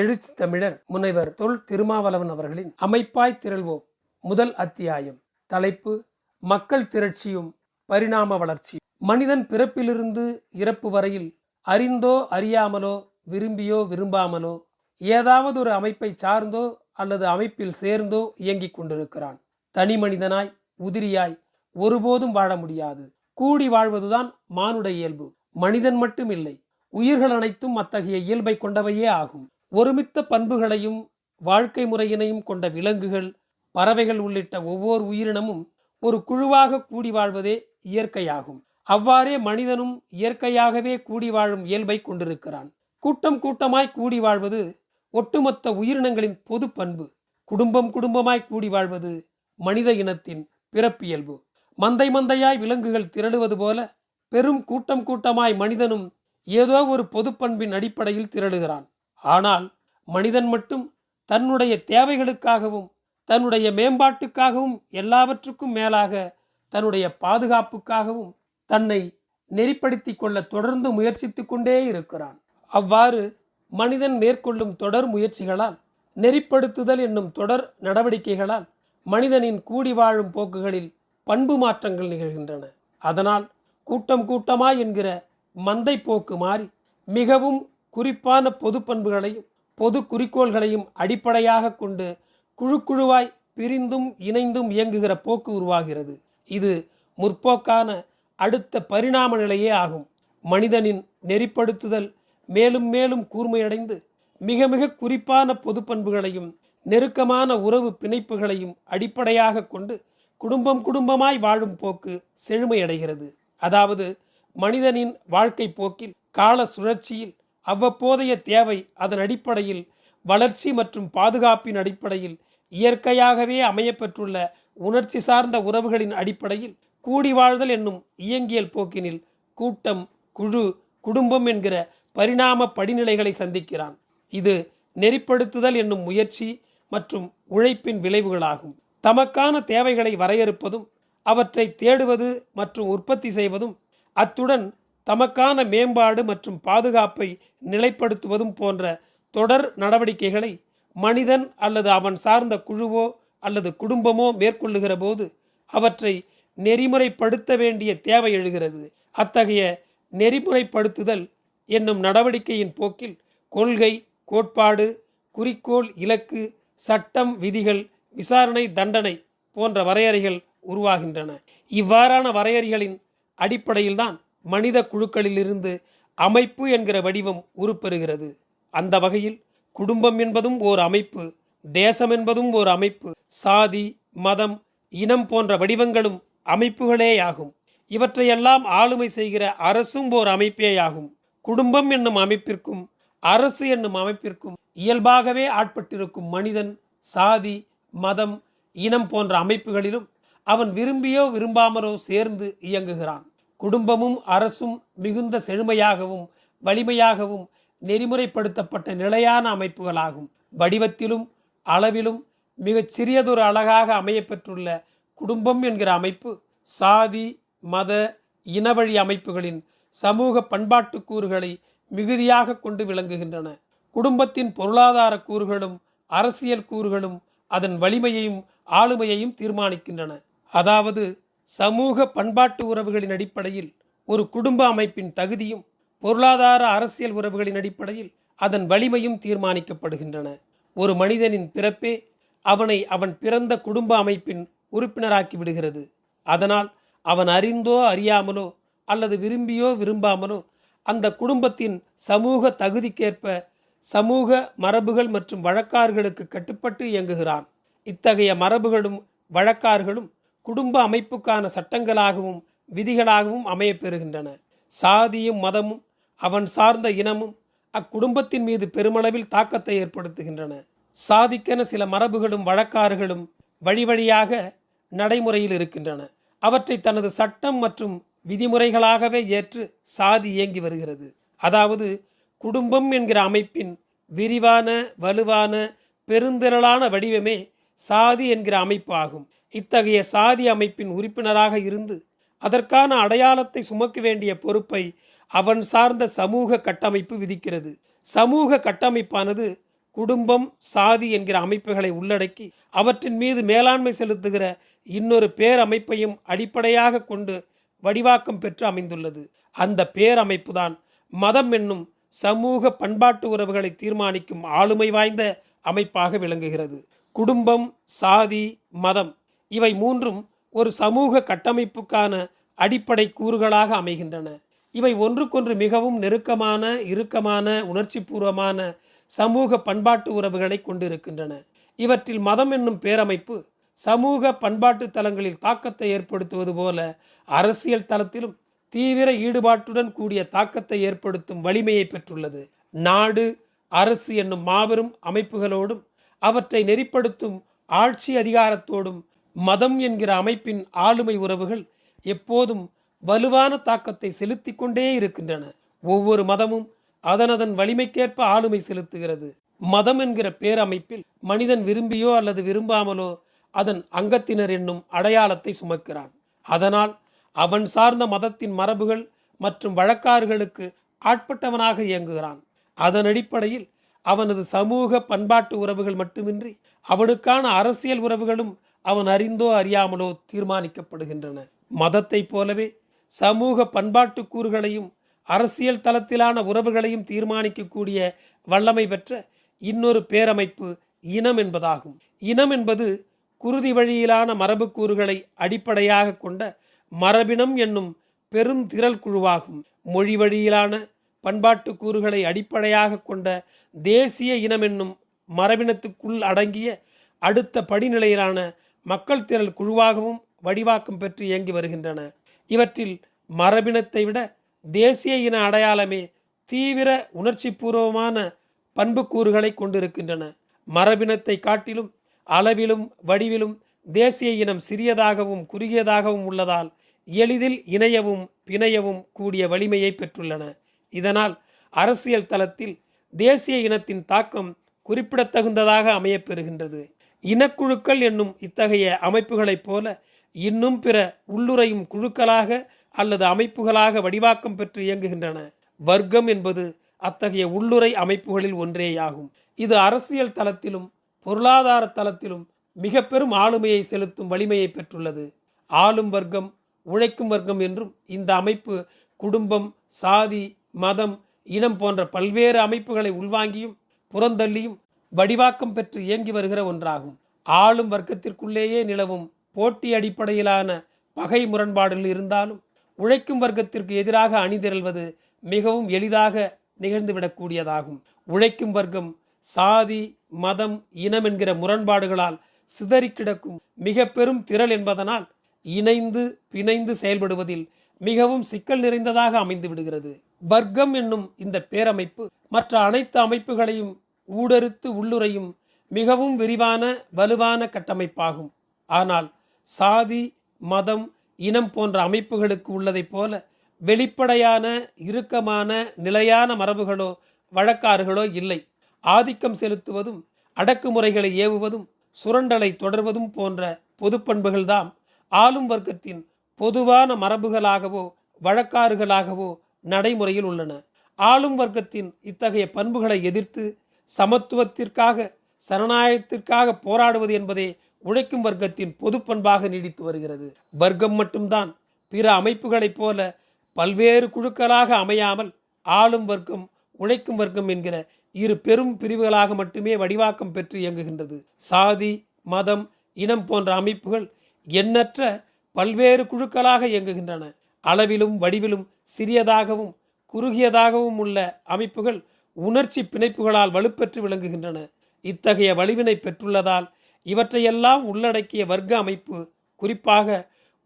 எழுச்சி தமிழர் முனைவர் தொல் திருமாவளவன் அவர்களின் அமைப்பாய் திரள்வோம். முதல் அத்தியாயம். தலைப்பு மக்கள் திரட்சியும் பரிணாம வளர்ச்சி மனிதன் பிறப்பிலிருந்து இறப்பு வரையில் அறிந்தோ அறியாமலோ விரும்பியோ விரும்பாமலோ ஏதாவது ஒரு அமைப்பை சார்ந்தோ அல்லது அமைப்பில் சேர்ந்தோ இயங்கிக் கொண்டிருக்கிறான். தனி மனிதனாய் உதிரியாய் ஒருபோதும் வாழ முடியாது. கூடி வாழ்வதுதான் மானுட இயல்பு. மனிதன் மட்டும் இல்லை உயிர்கள் அனைத்தும் அத்தகைய இயல்பை கொண்டவையே ஆகும். ஒருமித்த பண்புகளையும் வாழ்க்கை முறையினையும் கொண்ட விலங்குகள் பறவைகள் உள்ளிட்ட ஒவ்வொரு உயிரினமும் ஒரு குழுவாக கூடி வாழ்வதே இயற்கையாகும். அவ்வாறே மனிதனும் இயற்கையாகவே கூடி வாழும் இயல்பை கொண்டிருக்கிறான். கூட்டம் கூட்டமாய் கூடி வாழ்வது ஒட்டுமொத்த உயிரினங்களின் பொது பண்பு. குடும்பம் குடும்பமாய் கூடி வாழ்வது மனித இனத்தின் பிறப்பியல்பு மந்தை மந்தையாய் விலங்குகள் திரளுவது போல பெரும் கூட்டம் கூட்டமாய் மனிதனும் ஏதோ ஒரு பொதுப்பண்பின் அடிப்படையில் திரளுகிறான். ஆனால் மனிதன் மட்டும் தன்னுடைய தேவைகளுக்காகவும் தன்னுடைய மேம்பாட்டுக்காகவும் எல்லாவற்றுக்கும் மேலாக தன்னுடைய பாதுகாப்புக்காகவும் தன்னை நெறிப்படுத்தி கொள்ள தொடர்ந்து முயற்சித்து கொண்டே இருக்கிறான். அவ்வாறு மனிதன் மேற்கொள்ளும் தொடர் முயற்சிகளால் நெறிப்படுத்துதல் என்னும் தொடர் நடவடிக்கைகளால் மனிதனின் கூடி வாழும் போக்குகளில் பண்பு மாற்றங்கள் நிகழ்கின்றன. அதனால் கூட்டம் கூட்டமாய் என்கிற மந்தை போக்கு மாறி மிகவும் குறிப்பான பொது பண்புகளையும் பொது குறிக்கோள்களையும் அடிப்படையாக கொண்டு குழு குழுவாய் பிரிந்தும் இணைந்தும் இயங்குகிற போக்கு உருவாகிறது. இது முற்போக்கான அடுத்த பரிணாம நிலையே ஆகும். மனிதனின் நெறிப்படுத்துதல் மேலும் மேலும் கூர்மையடைந்து மிக மிக குறிப்பான பொது பண்புகளையும் நெருக்கமான உறவு பிணைப்புகளையும் அடிப்படையாக கொண்டு குடும்பம் குடும்பமாய் வாழும் போக்கு செழுமையடைகிறது. அதாவது மனிதனின் வாழ்க்கை போக்கில் கால சுழற்சியில் அவ்வப்போதைய தேவை அதன் அடிப்படையில் வளர்ச்சி மற்றும் பாதுகாப்பின் அடிப்படையில் இயற்கையாகவே அமையப்பெற்றுள்ள உணர்ச்சி சார்ந்த உறவுகளின் அடிப்படையில் கூடி வாழ்தல் என்னும் இயங்கியல் போக்கினில் கூட்டம் குழு குடும்பம் என்கிற பரிணாம படிநிலைகளை சந்திக்கிறான். இது நெறிப்படுத்துதல் என்னும் முயற்சி மற்றும் உழைப்பின் விளைவுகளாகும். தமக்கான தேவைகளை வரையறுப்பதும் அவற்றை தேடுவது மற்றும் உற்பத்தி செய்வதும் அத்துடன் தமக்கான மேம்பாடு மற்றும் பாதுகாப்பை நிலைப்படுத்துவதும் போன்ற தொடர் நடவடிக்கைகளை மனிதன் அல்லது அவன் சார்ந்த குழுவோ அல்லது குடும்பமோ மேற்கொள்ளுகிற போது அவற்றை நெறிமுறைப்படுத்த வேண்டிய தேவை எழுகிறது. அத்தகைய நெறிமுறைப்படுத்துதல் என்னும் நடவடிக்கையின் போக்கில் கொள்கை கோட்பாடு குறிக்கோள் இலக்கு சட்டம் விதிகள் விசாரணை தண்டனை போன்ற வரையறைகள் உருவாகின்றன. இவ்வாறான வரையறைகளின் அடிப்படையில்தான் மனித குழுக்களிலிருந்து அமைப்பு என்கிற வடிவம் உருப்பெறுகிறது. அந்த வகையில் குடும்பம் என்பதும் ஓர் அமைப்பு தேசம் என்பதும் ஓர் அமைப்பு சாதி மதம் இனம் போன்ற வடிவங்களும் அமைப்புகளேயாகும். இவற்றையெல்லாம் ஆளுமை செய்கிற அரசும் ஓர் அமைப்பேயாகும். குடும்பம் என்னும் அமைப்பிற்கும் அரசு என்னும் அமைப்பிற்கும் இயல்பாகவே ஆட்பட்டிருக்கும் மனிதன் சாதி மதம் இனம் போன்ற அமைப்புகளிலும் அவன் விரும்பியோ விரும்பாமலோ சேர்ந்து இயங்குகிறான். குடும்பமும் அரசும் மிகுந்த செழுமையாகவும் வலிமையாகவும் நெறிமுறைப்படுத்தப்பட்ட நிலையான அமைப்புகளாகும். வடிவத்திலும் அளவிலும் மிகச் சிறியதொரு அழகாக அமையப்பெற்றுள்ள குடும்பம் என்கிற அமைப்பு சாதி மத இனவழி அமைப்புகளின் சமூக பண்பாட்டு கூறுகளை மிகுதியாக கொண்டு விளங்குகின்றன. குடும்பத்தின் பொருளாதார கூறுகளும் அரசியல் கூறுகளும் அதன் வலிமையையும் ஆளுமையையும் தீர்மானிக்கின்றன. அதாவது சமூக பண்பாட்டு உறவுகளின் அடிப்படையில் ஒரு குடும்ப அமைப்பின் தகுதியும் பொருளாதார அரசியல் உறவுகளின் அடிப்படையில் அதன் வலிமையும் தீர்மானிக்கப்படுகின்றன. ஒரு மனிதனின் பிறப்பே அவனை அவன் பிறந்த குடும்ப அமைப்பின் உறுப்பினராக்கி விடுகிறது. அதனால் அவன் அறிந்தோ அறியாமலோ அல்லது விரும்பியோ விரும்பாமலோ அந்த குடும்பத்தின் சமூக தகுதிக்கேற்ப சமூக மரபுகள் மற்றும் வழக்காறுகளுக்கு கட்டுப்பட்டு இயங்குகிறான். இத்தகைய மரபுகளும் வழக்காறுகளும் குடும்ப அமைப்புக்கான சட்டங்களாகவும் விதிகளாகவும் அமையப்பெறுகின்றன. சாதியும் மதமும் அவன் சார்ந்த இனமும் அக்குடும்பத்தின் மீது பெருமளவில் தாக்கத்தை ஏற்படுத்துகின்றன. சாதிக்கென சில மரபுகளும் வழக்காறுகளும் வழி வழியாக நடைமுறையில் இருக்கின்றன. அவற்றை தனது சட்டம் மற்றும் விதிமுறைகளாகவே ஏற்று சாதி இயங்கி வருகிறது. அதாவது குடும்பம் என்கிற அமைப்பின் விரிவான வலுவான பெருந்திரளான வடிவமே சாதி என்கிற அமைப்பு ஆகும். இத்தகைய சாதி அமைப்பின் உறுப்பினராக இருந்து அதற்கான அடையாளத்தை சுமக்க வேண்டிய பொறுப்பை அவன் சார்ந்த சமூக கட்டமைப்பு விதிக்கிறது. சமூக கட்டமைப்பானது குடும்பம் சாதி என்கிற அமைப்புகளை உள்ளடக்கி அவற்றின் மீது மேலாண்மை செலுத்துகிற இன்னொரு பேரமைப்பையும் அடிப்படையாக கொண்டு வடிவாக்கம் பெற்று அமைந்துள்ளது. அந்த பேரமைப்பு தான் மதம் என்னும் சமூக பண்பாட்டு உறவுகளை தீர்மானிக்கும் ஆளுமை வாய்ந்த அமைப்பாக விளங்குகிறது. குடும்பம் சாதி மதம் இவை மூன்றும் ஒரு சமூக கட்டமைப்புக்கான அடிப்படை கூறுகளாக அமைகின்றன. இவை ஒன்றுக்கொன்று மிகவும் நெருக்கமான இறுக்கமான உணர்ச்சிபூர்வமான சமூக பண்பாட்டு உறவுகளை கொண்டிருக்கின்றன. இவற்றில் மதம் என்னும் பேரமைப்பு சமூக பண்பாட்டு தலங்களில் தாக்கத்தை ஏற்படுத்துவது போல அரசியல் தளத்திலும் தீவிர ஈடுபாட்டுடன் கூடிய தாக்கத்தை ஏற்படுத்தும் வலிமையை பெற்றுள்ளது. நாடு அரசு என்னும் மாபெரும் அமைப்புகளோடும் அவற்றை நெறிப்படுத்தும் ஆட்சி அதிகாரத்தோடும் மதம் என்கிற அமைப்பின் ஆளுமை உறவுகள் எப்போதும் வலுவான தாக்கத்தை செலுத்திக் கொண்டே இருக்கின்றன. ஒவ்வொரு மதமும் அதனதன் வலிமைக்கேற்ப ஆளுமை செலுத்துகிறது. மதம் என்கிற பேரமைப்பில் மனிதன் விரும்பியோ அல்லது விரும்பாமலோ அதன் அங்கத்தினர் என்னும் அடையாளத்தை சுமக்கிறான். அதனால் அவன் சார்ந்த மதத்தின் மரபுகள் மற்றும் வழக்காறுகளுக்கு ஆட்பட்டவனாக இயங்குகிறான். அதன் அடிப்படையில் அவனது சமூக பண்பாட்டு உறவுகள் மட்டுமின்றி அவனுக்கான அரசியல் உறவுகளும் அவன் அறிந்தோ அறியாமலோ தீர்மானிக்கப்படுகின்றன. மதத்தைப் போலவே சமூக பண்பாட்டு கூறுகளையும் அரசியல் தளத்திலான உறவுகளையும் தீர்மானிக்கக்கூடிய வல்லமை பெற்ற இன்னொரு பேரமைப்பு இனம் என்பதாகும். இனம் என்பது குருதி வழியிலான மரபுக்கூறுகளை அடிப்படையாக கொண்ட மரபினம் என்னும் பெருந்திரள் குழுவாகும். மொழி வழியிலான பண்பாட்டு கூறுகளை அடிப்படையாக கொண்ட தேசிய இனம் என்னும் மரபினத்துக்குள் அடங்கிய அடுத்த படிநிலையிலான மக்கள் திரள் குழுவாகவும் வடிவாக்கம் பெற்று இயங்கி வருகின்றன. இவற்றில் மரபினத்தை விட தேசிய இன அடையாளமே தீவிர உணர்ச்சிபூர்வமான பண்புக்கூறுகளை கொண்டிருக்கின்றன. மரபினத்தை காட்டிலும் அளவிலும் வடிவிலும் தேசிய இனம் சிறியதாகவும் குறுகியதாகவும் உள்ளதால் எளிதில் இணையவும் பிணையவும் கூடிய வலிமையை பெற்றுள்ளன. இதனால் அரசியல் தளத்தில் தேசிய இனத்தின் தாக்கம் குறிப்பிடத்தகுந்ததாக அமையப்பெறுகின்றது இனக்குழுக்கள் என்னும் இத்தகைய அமைப்புகளைப் போல இன்னும் பிற உள்ளுரையும் குழுக்களாக அல்லது அமைப்புகளாக வடிவாக்கம் பெற்று இயங்குகின்றன. வர்க்கம் என்பது அத்தகைய உள்ளுரை அமைப்புகளில் ஒன்றேயாகும். இது அரசியல் தளத்திலும் பொருளாதார தளத்திலும் மிக பெரும் ஆளுமையை செலுத்தும் வலிமையை பெற்றுள்ளது. ஆளும் வர்க்கம் உழைக்கும் வர்க்கம் என்றும் இந்த அமைப்பு குடும்பம் சாதி மதம் இனம் போன்ற பல்வேறு அமைப்புகளை உள்வாங்கியும் புறந்தள்ளியும் வடிவாக்கம் பெற்று இயங்கி வருகிற ஒன்றாகும். ஆளும் வர்க்கத்திற்குள்ளேயே நிலவும் போட்டி அடிப்படையிலான பகை முரண்பாடுகள் இருந்தாலும் உழைக்கும் வர்க்கத்திற்கு எதிராக அணிதிரள்வது மிகவும் எளிதாக நிகழ்ந்துவிடக்கூடியதாகும். உழைக்கும் வர்க்கம் சாதி மதம் இனம் என்கிற முரண்பாடுகளால் சிதறி கிடக்கும் மிக பெரும் திரள் என்பதனால் இணைந்து பிணைந்து செயல்படுவதில் மிகவும் சிக்கல் நிறைந்ததாக அமைந்து விடுகிறது வர்க்கம் என்னும் இந்த பேரமைப்பு மற்ற அனைத்து அமைப்புகளையும் ஊடறுத்து உள்ளுரையும் மிகவும் விரிவான வலுவான கட்டமைப்பாகும். ஆனால் சாதி மதம் இனம் போன்ற அமைப்புகளுக்கு உள்ளதைப் போல வெளிப்படையான இறுக்கமான நிலையான மரபுகளோ வழக்காறுகளோ இல்லை. ஆதிக்கம் செலுத்துவதும் அடக்குமுறைகளை ஏவுவதும் சுரண்டலை தொடர்வதும் போன்ற பொது பண்புகள்தாம் ஆளும் வர்க்கத்தின் பொதுவான மரபுகளாகவோ வழக்காறுகளாகவோ நடைமுறையில் உள்ளன. ஆளும் வர்க்கத்தின் இத்தகைய பண்புகளை எதிர்த்து சமத்துவத்திற்காக சரணாயத்திற்காக போராடுவது என்பதே உழைக்கும் வர்க்கத்தின் பொது பண்பாக நீடித்து வருகிறது. வர்க்கம் மட்டும்தான் பிற அமைப்புகளைப் போல பல்வேறு குழுக்களாக அமையாமல் ஆளும் வர்க்கம் உழைக்கும் வர்க்கம் என்கிற இரு பெரும் பிரிவுகளாக மட்டுமே வடிவாக்கம் பெற்று இயங்குகின்றது. சாதி மதம் இனம் போன்ற அமைப்புகள் எண்ணற்ற பல்வேறு குழுக்களாக இயங்குகின்றன. அளவிலும் வடிவிலும் சிறியதாகவும் குறுகியதாகவும் உள்ள அமைப்புகள் உணர்ச்சி பிணைப்புகளால் வலுப்பெற்று விளங்குகின்றன. இத்தகைய வலிவினை பெற்றுள்ளதால் இவற்றையெல்லாம் உள்ளடக்கிய வர்க்க அமைப்பு குறிப்பாக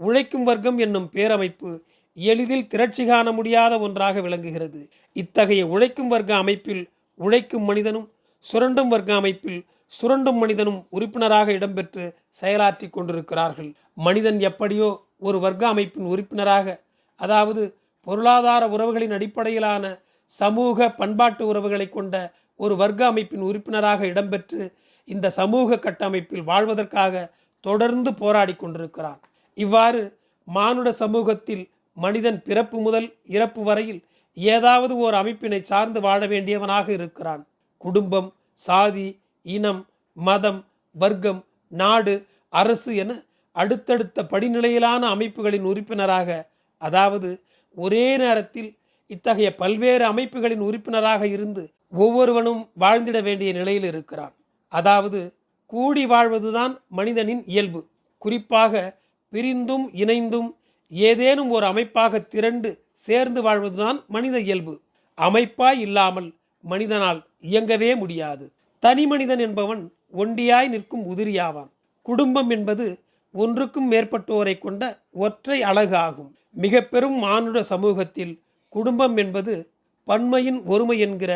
உழைக்கும் வர்க்கம் என்னும் பேரமைப்பு எளிதில் திரட்சி காண முடியாத ஒன்றாக விளங்குகிறது. இத்தகைய உழைக்கும் வர்க்க அமைப்பில் உழைக்கும் மனிதனும் சுரண்டும் வர்க்க அமைப்பில் சுரண்டும் மனிதனும் உறுப்பினராக இடம்பெற்று செயலாற்றி கொண்டிருக்கிறார்கள். மனிதன் எப்படியோ ஒரு வர்க்க அமைப்பின் உறுப்பினராக அதாவது பொருளாதார உறவுகளின் அடிப்படையிலான சமூக பண்பாட்டு உறவுகளை கொண்ட ஒரு வர்க்க அமைப்பின் உறுப்பினராக இடம்பெற்று இந்த சமூக கட்டமைப்பில் வாழ்வதற்காக தொடர்ந்து போராடி கொண்டிருக்கிறான் இவ்வாறு மானுட சமூகத்தில் மனிதன் பிறப்பு முதல் இறப்பு வரையில் ஏதாவது ஓர் அமைப்பினை சார்ந்து வாழ வேண்டியவனாக இருக்கிறான். குடும்பம் சாதி இனம் மதம் வர்க்கம் நாடு அரசு என அடுத்தடுத்த படிநிலையிலான அமைப்புகளின் உறுப்பினராக அதாவது ஒரே நேரத்தில் இத்தகைய பல்வேறு அமைப்புகளின் உறுப்பினராக இருந்து ஒவ்வொருவனும் வாழ்ந்திட வேண்டிய நிலையில் இருக்கிறான். அதாவது கூடி வாழ்வதுதான் மனிதனின் இயல்பு. குறிப்பாக பிரிந்தும் இணைந்தும் ஏதேனும் ஒரு அமைப்பாக திரண்டு சேர்ந்து வாழ்வதுதான் மனித இயல்பு. அமைப்பாய் இல்லாமல் மனிதனால் இயங்கவே முடியாது. தனி மனிதன் என்பவன் ஒண்டியாய் நிற்கும் உதிரியாவான். குடும்பம் என்பது ஒன்றுக்கும் மேற்பட்டோரை கொண்ட ஒற்றை அழகு ஆகும். மிக பெரும் மானுட சமூகத்தில் குடும்பம் என்பது பன்மையின் ஒருமை என்கிற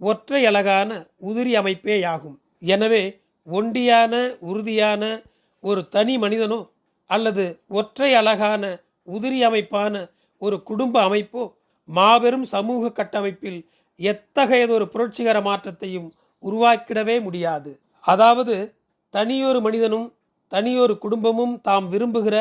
ஒற்றை அழகான உதிரி அமைப்பேயாகும். எனவே ஒண்டியான உறுதியான ஒரு தனி மனிதனோ அல்லது ஒற்றை அழகான உதிரி அமைப்பான ஒரு குடும்ப அமைப்போ மாபெரும் சமூக கட்டமைப்பில் எத்தகையதொரு புரட்சிகர மாற்றத்தையும் உருவாக்கிடவே முடியாது. அதாவது தனியொரு மனிதனும் தனியொரு குடும்பமும் தாம் விரும்புகிற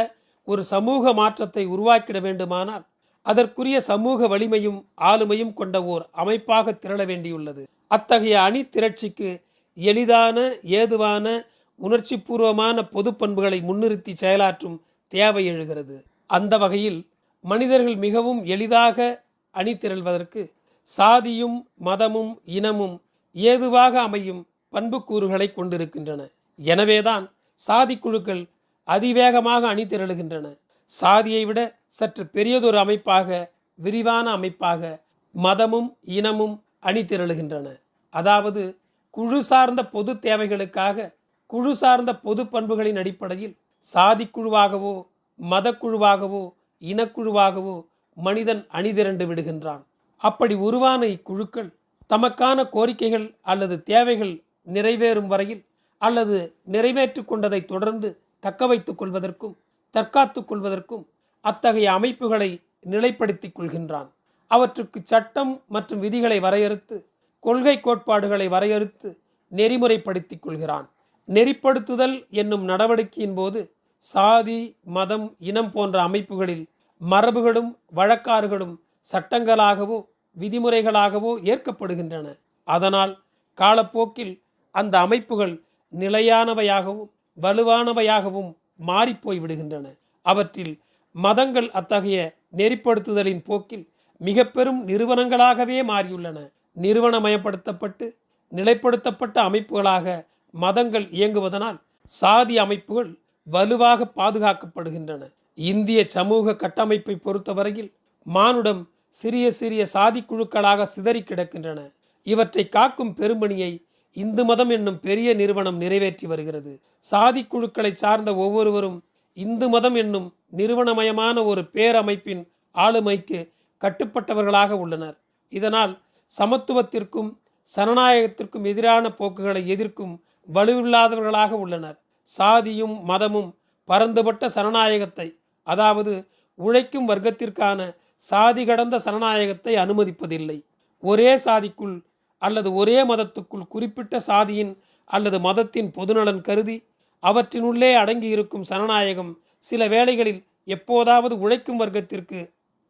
ஒரு சமூக மாற்றத்தை உருவாக்கிட வேண்டுமானால் அதற்குரிய சமூக வலிமையும் ஆளுமையும் கொண்ட ஓர் அமைப்பாக திரள வேண்டியுள்ளது. அத்தகைய அணி திரட்சிக்கு எளிதான ஏதுவான உணர்ச்சிபூர்வமான பொது பண்புகளை முன்னிறுத்தி செயலாற்றும் தேவை எழுகிறது. அந்த வகையில் மனிதர்கள் மிகவும் எளிதாக அணி திரள்வதற்கு சாதியும் மதமும் இனமும் ஏதுவாக அமையும் பண்புக்கூறுகளை கொண்டிருக்கின்றன. எனவேதான் சாதி குழுக்கள் அதிவேகமாக அணி திரளுகின்றன. சாதியை விட சற்று பெரியதொரு அமைப்பாக விரிவான அமைப்பாக மதமும் இனமும் அணி திரளுகின்றன அதாவது குழு சார்ந்த பொது தேவைகளுக்காக குழு சார்ந்த பொது பண்புகளின் அடிப்படையில் சாதி குழுவாகவோ மதக்குழுவாகவோ இனக்குழுவாகவோ மனிதன் அணிதிரண்டு விடுகின்றான். அப்படி உருவான இக்குழுக்கள் தமக்கான கோரிக்கைகள் அல்லது தேவைகள் நிறைவேறும் வரையில் அல்லது நிறைவேற்றிக் கொண்டதை தொடர்ந்து தக்க வைத்துக் கொள்வதற்கும் தற்காத்துக் கொள்வதற்கும் அத்தகைய அமைப்புகளை நிலைப்படுத்திக் கொள்கின்றான். அவற்றுக்கு சட்டம் மற்றும் விதிகளை வரையறுத்து கொள்கை கோட்பாடுகளை வரையறுத்து நெறிமுறைப்படுத்திக் கொள்கிறான். நெறிப்படுத்துதல் என்னும் நடவடிக்கையின் போது சாதி மதம் இனம் போன்ற அமைப்புகளில் மரபுகளும் வழக்காறுகளும் சட்டங்களாகவோ விதிமுறைகளாகவோ ஏற்கப்படுகின்றன. அதனால் காலப்போக்கில் அந்த அமைப்புகள் நிலையானவையாகவும் வலுவானவையாகவும் மாறிப்போய் விடுகின்றன. அவற்றில் மதங்கள் அத்தகைய நெறிப்படுத்துதலின் போக்கில் மிக பெரும் நிறுவனங்களாகவே மாறியுள்ளன. நிறுவனமயப்படுத்தப்பட்டு நிலைப்படுத்தப்பட்ட அமைப்புகளாக மதங்கள் இயங்குவதனால் சாதி அமைப்புகள் வலுவாக பாதுகாக்கப்படுகின்றன. இந்திய சமூக கட்டமைப்பை பொறுத்தவரையில் மானுடம் சிறிய சிறிய சாதி குழுக்களாக சிதறி கிடக்கின்றன. இவற்றை காக்கும் பெருமணியை இந்து மதம் என்னும் பெரிய நிறுவனம் நிறைவேற்றி வருகிறது. சாதி குழுக்களை சார்ந்த ஒவ்வொருவரும் இந்து மதம் என்னும் நிறுவனமயமான ஒரு பேரமைப்பின் ஆளுமைக்கு கட்டுப்பட்டவர்களாக உள்ளனர். இதனால் சமத்துவத்திற்கும் சனநாயகத்திற்கும் எதிரான போக்குகளை எதிர்க்கும் வலுவில்லாதவர்களாக உள்ளனர். சாதியும் மதமும் பரந்துபட்ட சனநாயகத்தை அதாவது உழைக்கும் வர்க்கத்திற்கான சாதி கடந்த சனநாயகத்தை அனுமதிப்பதில்லை. ஒரே சாதிக்குள் அல்லது ஒரே மதத்துக்குள் குறிப்பிட்ட சாதியின் அல்லது மதத்தின் பொதுநலன் கருதி அவற்றினுள்ளே அடங்கியிருக்கும் சனநாயகம் சில வேளைகளில் எப்போதாவது உழைக்கும் வர்க்கத்திற்கு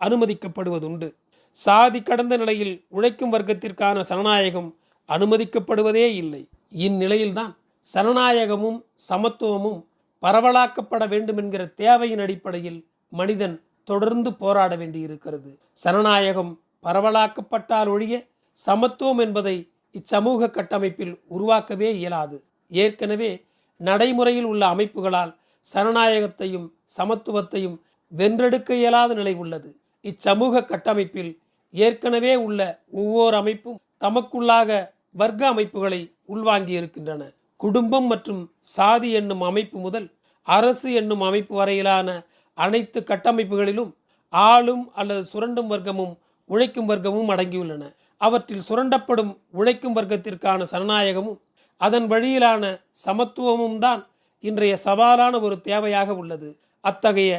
அனுமதிக்கப்படுவதுண்டு. சாதி கடந்த நிலையில் உழைக்கும் வர்க்கத்திற்கான சனநாயகம் அனுமதிக்கப்படுவதே இல்லை. இந்நிலையில்தான் சனநாயகமும் சமத்துவமும் பரவலாக்கப்பட வேண்டும் என்கிற தேவையின் அடிப்படையில் மனிதன் தொடர்ந்து போராட வேண்டியிருக்கிறது. சனநாயகம் பரவலாக்கப்பட்டால் ஒழிய சமத்துவம் என்பதை இச்சமூக கட்டமைப்பில் உருவாக்கவே இயலாது. ஏற்கனவே நடைமுறையில் உள்ள அமைப்புகளால் சனநாயகத்தையும் சமத்துவத்தையும் வென்றெடுக்க இயலாத நிலை உள்ளது. இச்சமூக கட்டமைப்பில் ஏற்கனவே உள்ள ஒவ்வொரு அமைப்பும் தமக்குள்ளாக வர்க்க அமைப்புகளை உள்வாங்கி இருக்கின்றன குடும்பம் மற்றும் சாதி என்னும் அமைப்பு முதல் அரசு என்னும் அமைப்பு வரையிலான அனைத்து கட்டமைப்புகளிலும் ஆளும் அல்லது சுரண்டும் வர்க்கமும் உழைக்கும் வர்க்கமும் அடங்கியுள்ளன. அவற்றில் சுரண்டப்படும் உழைக்கும் வர்க்கத்திற்கான சனநாயகமும் அதன் வழியிலான சமத்துவமும் தான் இன்றைய சவாலான ஒரு தேவையாக உள்ளது. அத்தகைய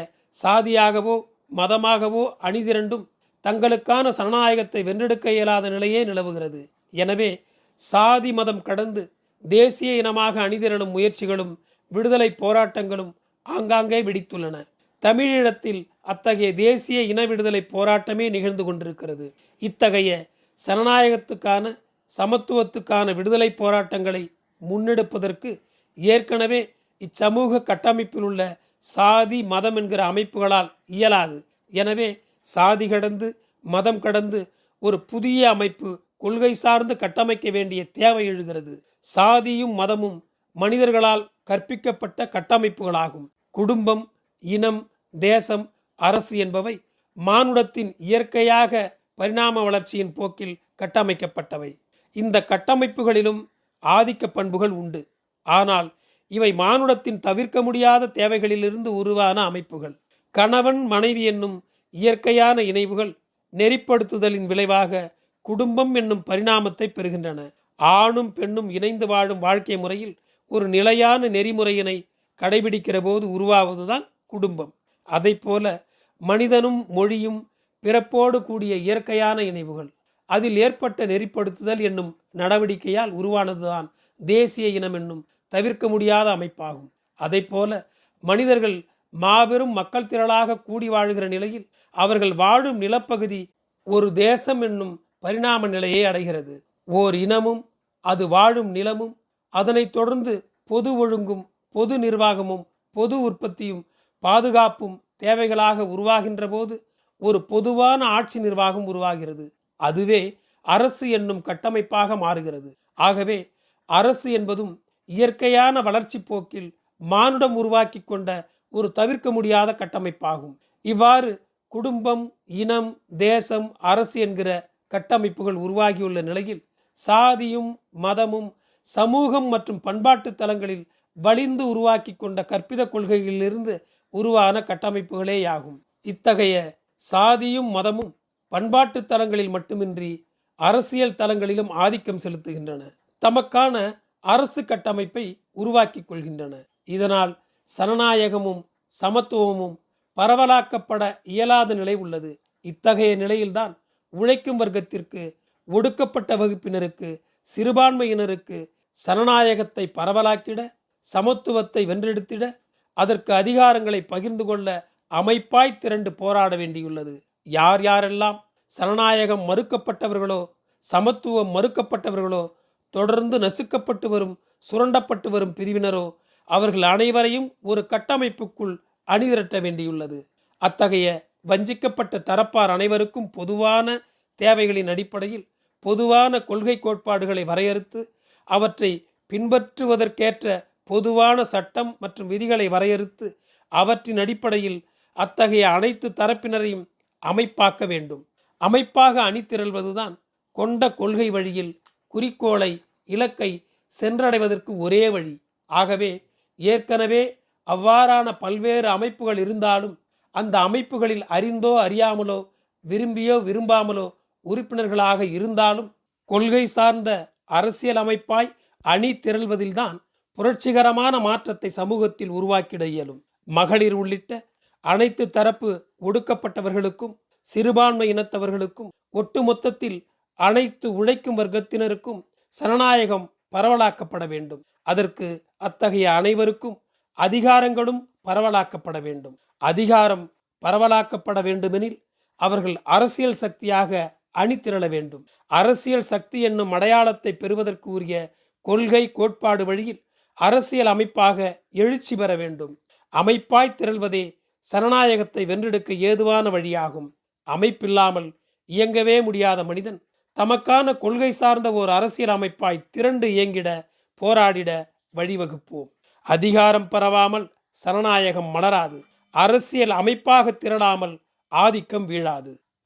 சாதியாகவோ மதமாகவோ அணிதிரண்டும் தங்களுக்கான சனநாயகத்தை வென்றெடுக்க இயலாத நிலையே நிலவுகிறது. எனவே சாதி மதம் கடந்து தேசிய இனமாக அணிதிரளும் முயற்சிகளும் விடுதலை போராட்டங்களும் ஆங்காங்கே வெடித்துள்ளன. தமிழீழத்தில் அத்தகைய தேசிய இன விடுதலை போராட்டமே நிகழ்ந்து கொண்டிருக்கிறது. இத்தகைய சனநாயகத்துக்கான சமத்துவத்துக்கான விடுதலை போராட்டங்களை முன்னெடுப்பதற்கு ஏற்கனவே இச்சமூக கட்டமைப்பில் உள்ள சாதி மதம் என்கிற அமைப்புகளால் இயலாது. எனவே சாதி கடந்து மதம் கடந்து ஒரு புதிய அமைப்பு கொள்கை சார்ந்து கட்டமைக்க வேண்டிய தேவை எழுகிறது. சாதியும் மதமும் மனிதர்களால் கற்பிக்கப்பட்ட கட்டமைப்புகளாகும். குடும்பம் இனம் தேசம் அரசு என்பவை மானுடத்தின் இயற்கையாக பரிணாம வளர்ச்சியின் போக்கில் கட்டமைக்கப்பட்டவை. இந்த கட்டமைப்புகளிலும் ஆதிக்க பண்புகள் உண்டு. ஆனால் இவை மானுடத்தின் தவிர்க்க முடியாத தேவைகளிலிருந்து உருவான அமைப்புகள். கணவன் மனைவி என்னும் இயற்கையான இணைவுகள் நெறிப்படுத்துதலின் விளைவாக குடும்பம் என்னும் பரிணாமத்தை பெறுகின்றன. ஆணும் பெண்ணும் இணைந்து வாழும் வாழ்க்கை முறையில் ஒரு நிலையான நெறிமுறையினை கடைபிடிக்கிற போது உருவாவதுதான் குடும்பம். அதைப்போல மனிதனும் மொழியும் பிறப்போடு கூடிய இயற்கையான இணைவுகள். அதில் ஏற்பட்ட நெறிப்படுத்துதல் என்னும் நடவடிக்கையால் உருவானதுதான் தேசிய இனம் என்னும் தவிர்க்க முடியாத அமைப்பாகும். அதைப்போல மனிதர்கள் மாபெரும் மக்கள் திரளாக கூடி வாழ்கிற நிலையில் அவர்கள் வாழும் நிலப்பகுதி ஒரு தேசம் என்னும் பரிணாம நிலையை அடைகிறது. ஓர் இனமும் அது வாழும் நிலமும் அதனைத் தொடர்ந்து பொது ஒழுங்கும் பொது நிர்வாகமும் பொது உற்பத்தியும் பாதுகாப்பும் தேவைகளாக உருவாகின்ற போது ஒரு பொதுவான ஆட்சி நிர்வாகம் உருவாகிறது. அதுவே அரசு என்னும் கட்டமைப்பாக மாறுகிறது. ஆகவே அரசு என்பதும் இயற்கையான வளர்ச்சி போக்கில் மானுடம் உருவாக்கி கொண்ட ஒரு தவிர்க்க முடியாத கட்டமைப்பாகும். இவ்வாறு குடும்பம் இனம் தேசம் அரசு என்கிற கட்டமைப்புகள் உருவாகியுள்ள நிலையில் சாதியும் மதமும் சமூகம் மற்றும் பண்பாட்டு தலங்களில் வலிந்து உருவாக்கி கொண்ட கற்பித கொள்கைகளிலிருந்து உருவான கட்டமைப்புகளேயாகும். இத்தகைய சாதியும் மதமும் பண்பாட்டு தலங்களில் மட்டுமின்றி அரசியல் தலங்களிலும் ஆதிக்கம் செலுத்துகின்றன. தமக்கான அரசு கட்டமைப்பை உருவாக்கிக் கொள்கின்றன. இதனால் சனநாயகமும் சமத்துவமும் பரவலாக்கப்பட இயலாத நிலை உள்ளது. இத்தகைய நிலையில்தான் உழைக்கும் வர்க்கத்திற்கு ஒடுக்கப்பட்ட வகுப்பினருக்கு சிறுபான்மையினருக்கு சனநாயகத்தை பரவலாக்கிட சமத்துவத்தை வென்றெடுத்திட அதற்கு அதிகாரங்களை பகிர்ந்து கொள்ள அமைப்பாய் திரண்டு போராட வேண்டியுள்ளது. யார் யாரெல்லாம் சனநாயகம் மறுக்கப்பட்டவர்களோ சமத்துவம் மறுக்கப்பட்டவர்களோ தொடர்ந்து நசுக்கப்பட்டு வரும் சுரண்டப்பட்டு வரும் பிரிவினரோ அவர்கள் அனைவரையும் ஒரு கட்டமைப்புக்குள் அணிதிரட்ட வேண்டியுள்ளது. அத்தகைய வஞ்சிக்கப்பட்ட தரப்பார் அனைவருக்கும் பொதுவான தேவைகளின் அடிப்படையில் பொதுவான கொள்கை கோட்பாடுகளை வரையறுத்து அவற்றை பின்பற்றுவதற்கேற்ற பொதுவான சட்டம் மற்றும் விதிகளை வரையறுத்து அவற்றின் அடிப்படையில் அத்தகைய அனைத்து தரப்பினரையும் அமைப்பாக்க வேண்டும். அமைப்பாக அணிதிரள்வதுதான் கொண்ட கொள்கை வழியில் குறிக்கோளை இலக்கை சென்றடைவதற்கு ஒரே வழி. ஆகவே ஏற்கனவே அவ்வாறான பல்வேறு அமைப்புகள் இருந்தாலும் அந்த அமைப்புகளில் அறிந்தோ அறியாமலோ விரும்பியோ விரும்பாமலோ உறுப்பினர்களாக இருந்தாலும் கொள்கை சார்ந்த அரசியல் அமைப்பாய் அணி திரள்வதில்தான் புரட்சிகரமான மாற்றத்தை சமூகத்தில் உருவாக்கிட இயலும். மகளிர் உள்ளிட்ட அனைத்து தரப்பு ஒடுக்கப்பட்டவர்களுக்கும் சிறுபான்மை இனத்தவர்களுக்கும் ஒட்டுமொத்தத்தில் அனைத்து உழைக்கும் வர்க்கத்தினருக்கும் சனநாயகம் பரவலாக்கப்பட வேண்டும். அதற்கு அத்தகைய அனைவருக்கும் அதிகாரங்களும் பரவலாக்கப்பட வேண்டும். அதிகாரம் பரவலாக்கப்பட வேண்டுமெனில் அவர்கள் அரசியல் சக்தியாக அணிதிரள வேண்டும். அரசியல் சக்தி என்னும் அடையாளத்தை பெறுவதற்கு உரிய கொள்கை கோட்பாடு வழியில் அரசியல் அமைப்பாக எழுச்சி பெற வேண்டும். அமைப்பாய் திரள்வதே சனநாயகத்தை வென்றெடுக்க ஏதுவான வழியாகும். அமைப்பில்லாமல் இயங்கவே முடியாத மனிதன் தமக்கான கொள்கை சார்ந்த ஓர் அரசியல் அமைப்பாய் திரண்டு இயங்கிட போராடிட வழிவகுப்போம். அதிகாரம் பரவாமல் சனநாயகம் மலராது. அரசியல் அமைப்பாக திரளாமல் ஆதிக்கம் வீழாது.